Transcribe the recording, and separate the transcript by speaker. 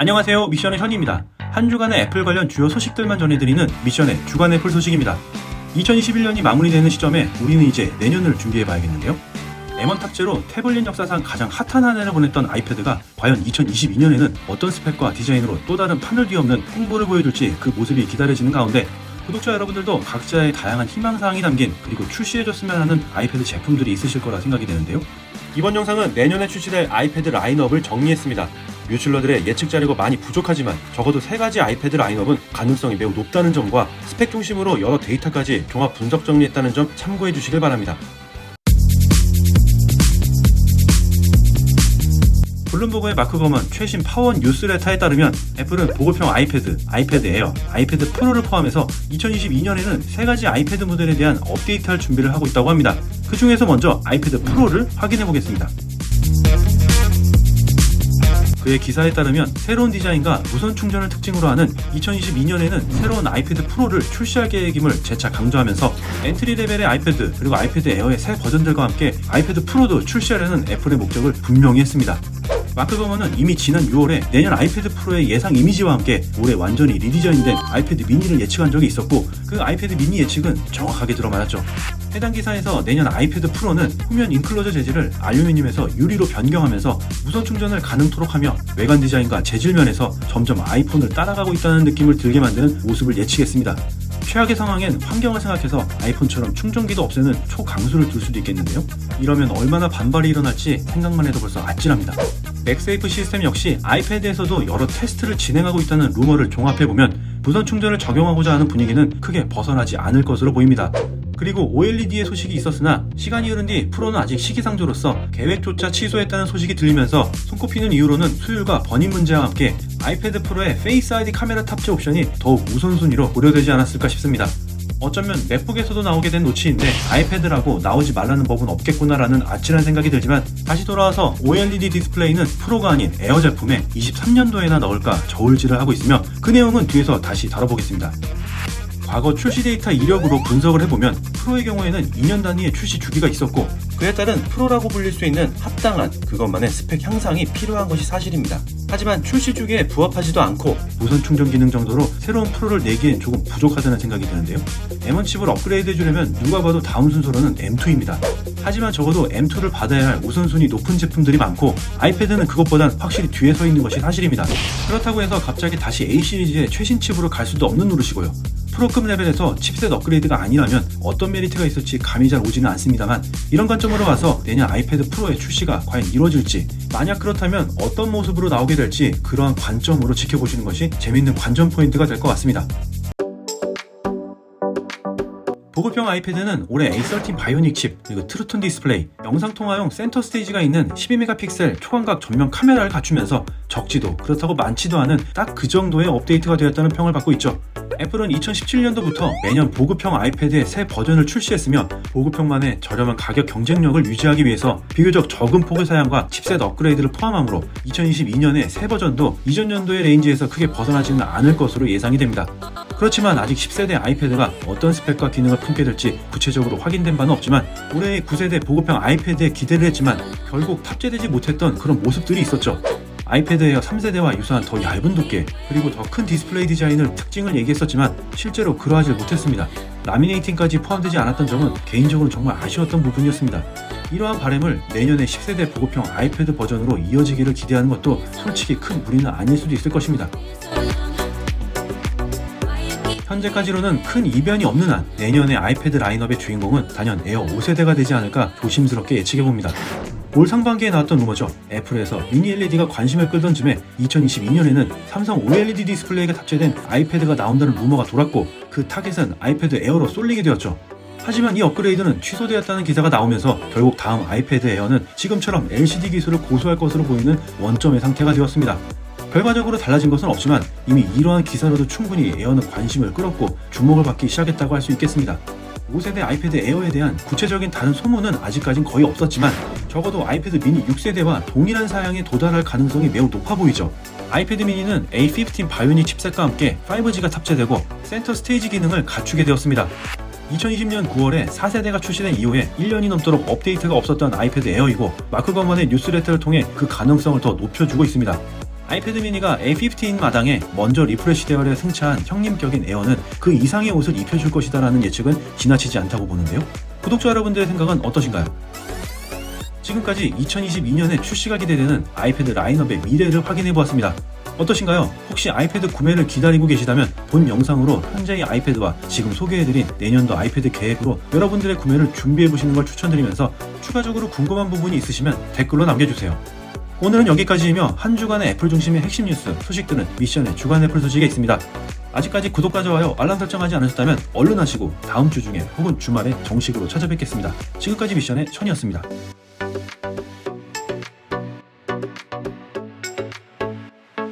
Speaker 1: 안녕하세요. 미션의 현입니다. 한 주간의 애플 관련 주요 소식들만 전해드리는 미션의 주간 애플 소식입니다. 2021년이 마무리되는 시점에 우리는 이제 내년을 준비해봐야겠는데요. M1 탑재로 태블릿 역사상 가장 핫한 한 해를 보냈던 아이패드가 과연 2022년에는 어떤 스펙과 디자인으로 또 다른 판을 뒤엎는 행보를 보여줄지 그 모습이 기다려지는 가운데 구독자 여러분들도 각자의 다양한 희망사항이 담긴 그리고 출시해줬으면 하는 아이패드 제품들이 있으실 거라 생각이 되는데요. 이번 영상은 내년에 출시될 아이패드 라인업을 정리했습니다. 뮤출러들의 예측 자료가 많이 부족하지만 적어도 세 가지 아이패드 라인업은 가능성이 매우 높다는 점과 스펙 중심으로 여러 데이터까지 종합 분석 정리했다는 점 참고해 주시길 바랍니다. 블룸버그의 마크 거먼 최신 파워 뉴스레터에 따르면 애플은 보급형 아이패드, 아이패드 에어, 아이패드 프로를 포함해서 2022년에는 세 가지 아이패드 모델에 대한 업데이트할 준비를 하고 있다고 합니다. 그 중에서 먼저 아이패드 프로를 확인해 보겠습니다. 그의 기사에 따르면 새로운 디자인과 무선 충전을 특징으로 하는 2022년에는 새로운 아이패드 프로를 출시할 계획임을 재차 강조하면서 엔트리 레벨의 아이패드 그리고 아이패드 에어의 새 버전들과 함께 아이패드 프로도 출시하려는 애플의 목적을 분명히 했습니다. 마크 버머는 이미 지난 6월에 내년 아이패드 프로의 예상 이미지와 함께 올해 완전히 리디자인된 아이패드 미니를 예측한 적이 있었고 그 아이패드 미니 예측은 정확하게 들어맞았죠. 해당 기사에서 내년 아이패드 프로는 후면 인클로저 재질을 알루미늄에서 유리로 변경하면서 무선 충전을 가능토록 하며 외관 디자인과 재질 면에서 점점 아이폰을 따라가고 있다는 느낌을 들게 만드는 모습을 예측했습니다. 최악의 상황엔 환경을 생각해서 아이폰처럼 충전기도 없애는 초강수를 둘 수도 있겠는데요. 이러면 얼마나 반발이 일어날지 생각만 해도 벌써 아찔합니다. 맥세이프 시스템 역시 아이패드에서도 여러 테스트를 진행하고 있다는 루머를 종합해보면 무선 충전을 적용하고자 하는 분위기는 크게 벗어나지 않을 것으로 보입니다. 그리고 OLED의 소식이 있었으나 시간이 흐른 뒤 프로는 아직 시기상조로서 계획조차 취소했다는 소식이 들리면서 손꼽히는 이유로는 수율과 번임 문제와 함께 아이패드 프로의 페이스 아이디 카메라 탑재 옵션이 더욱 우선순위로 고려되지 않았을까 싶습니다. 어쩌면 맥북에서도 나오게 된 노치인데 아이패드라고 나오지 말라는 법은 없겠구나라는 아찔한 생각이 들지만 다시 돌아와서 OLED 디스플레이는 프로가 아닌 에어 제품에 23년도에나 넣을까 저울질을 하고 있으며 그 내용은 뒤에서 다시 다뤄보겠습니다. 과거 출시 데이터 이력으로 분석을 해보면 프로의 경우에는 2년 단위의 출시 주기가 있었고 그에 따른 프로라고 불릴 수 있는 합당한 그것만의 스펙 향상이 필요한 것이 사실입니다. 하지만 출시 주기에 부합하지도 않고 무선 충전 기능 정도로 새로운 프로를 내기엔 조금 부족하다는 생각이 드는데요. M1 칩을 업그레이드 해주려면 누가 봐도 다음 순서로는 M2입니다. 하지만 적어도 M2를 받아야 할 우선순위 높은 제품들이 많고 아이패드는 그것보단 확실히 뒤에 서 있는 것이 사실입니다. 그렇다고 해서 갑자기 다시 A 시리즈의 최신 칩으로 갈 수도 없는 노릇이고요. 프로급 레벨에서 칩셋 업그레이드가 아니라면 어떤 메리트가 있을지 감이 잘 오지는 않습니다만 이런 관점으로 봐서 내년 아이패드 프로의 출시가 과연 이루어질지 만약 그렇다면 어떤 모습으로 나오게 될지 그러한 관점으로 지켜보시는 것이 재밌는 관전 포인트가 될 것 같습니다. 보급형 아이패드는 올해 A13 바이오닉 칩, 그리고 트루톤 디스플레이, 영상통화용 센터 스테이지가 있는 12메가픽셀 초광각 전면 카메라를 갖추면서 적지도 그렇다고 많지도 않은 딱 그 정도의 업데이트가 되었다는 평을 받고 있죠. 애플은 2017년도부터 매년 보급형 아이패드의 새 버전을 출시했으며 보급형만의 저렴한 가격 경쟁력을 유지하기 위해서 비교적 적은 폭의 사양과 칩셋 업그레이드를 포함하므로 2022년에 새 버전도 이전 연도의 레인지에서 크게 벗어나지는 않을 것으로 예상이 됩니다. 그렇지만 아직 10세대 아이패드가 어떤 스펙과 기능을 품게 될지 구체적으로 확인된 바는 없지만 올해의 9세대 보급형 아이패드에 기대를 했지만 결국 탑재되지 못했던 그런 모습들이 있었죠. 아이패드 에어 3세대와 유사한 더 얇은 두께 그리고 더 큰 디스플레이 디자인을 특징을 얘기했었지만 실제로 그러하지 못했습니다. 라미네이팅까지 포함되지 않았던 점은 개인적으로 정말 아쉬웠던 부분이었습니다. 이러한 바램을 내년에 10세대 보급형 아이패드 버전으로 이어지기를 기대하는 것도 솔직히 큰 무리는 아닐 수도 있을 것입니다. 현재까지로는 큰 이변이 없는 한 내년의 아이패드 라인업의 주인공은 단연 에어 5세대가 되지 않을까 조심스럽게 예측해봅니다. 올 상반기에 나왔던 루머죠. 애플에서 미니 LED가 관심을 끌던 즈음에 2022년에는 삼성 OLED 디스플레이가 탑재된 아이패드가 나온다는 루머가 돌았고 그 타겟은 아이패드 에어로 쏠리게 되었죠. 하지만 이 업그레이드는 취소되었다는 기사가 나오면서 결국 다음 아이패드 에어는 지금처럼 LCD 기술을 고수할 것으로 보이는 원점의 상태가 되었습니다. 결과적으로 달라진 것은 없지만 이미 이러한 기사로도 충분히 에어는 관심을 끌었고 주목을 받기 시작했다고 할 수 있겠습니다. 5세대 아이패드 에어에 대한 구체적인 다른 소문은 아직까진 거의 없었지만 적어도 아이패드 미니 6세대와 동일한 사양에 도달할 가능성이 매우 높아 보이죠. 아이패드 미니는 A15 바이오닉 칩셋과 함께 5G가 탑재되고 센터 스테이지 기능을 갖추게 되었습니다. 2020년 9월에 4세대가 출시된 이후에 1년이 넘도록 업데이트가 없었던 아이패드 에어이고 마크 거먼의 뉴스레터를 통해 그 가능성을 더 높여주고 있습니다. 아이패드 미니가 A15 마당에 먼저 리프레시 대열에 승차한 형님격인 에어는 그 이상의 옷을 입혀줄 것이다 라는 예측은 지나치지 않다고 보는데요. 구독자 여러분들의 생각은 어떠신가요? 지금까지 2022년에 출시가 기대되는 아이패드 라인업의 미래를 확인해 보았습니다. 어떠신가요? 혹시 아이패드 구매를 기다리고 계시다면 본 영상으로 현재의 아이패드와 지금 소개해드린 내년도 아이패드 계획으로 여러분들의 구매를 준비해 보시는 걸 추천드리면서 추가적으로 궁금한 부분이 있으시면 댓글로 남겨주세요. 오늘은 여기까지이며 한 주간의 애플 중심의 핵심 뉴스, 소식들은 미션의 주간 애플 소식에 있습니다. 아직까지 구독과 좋아요, 알람 설정하지 않으셨다면 얼른 하시고 다음 주 중에 혹은 주말에 정식으로 찾아뵙겠습니다. 지금까지 미션의 천이었습니다.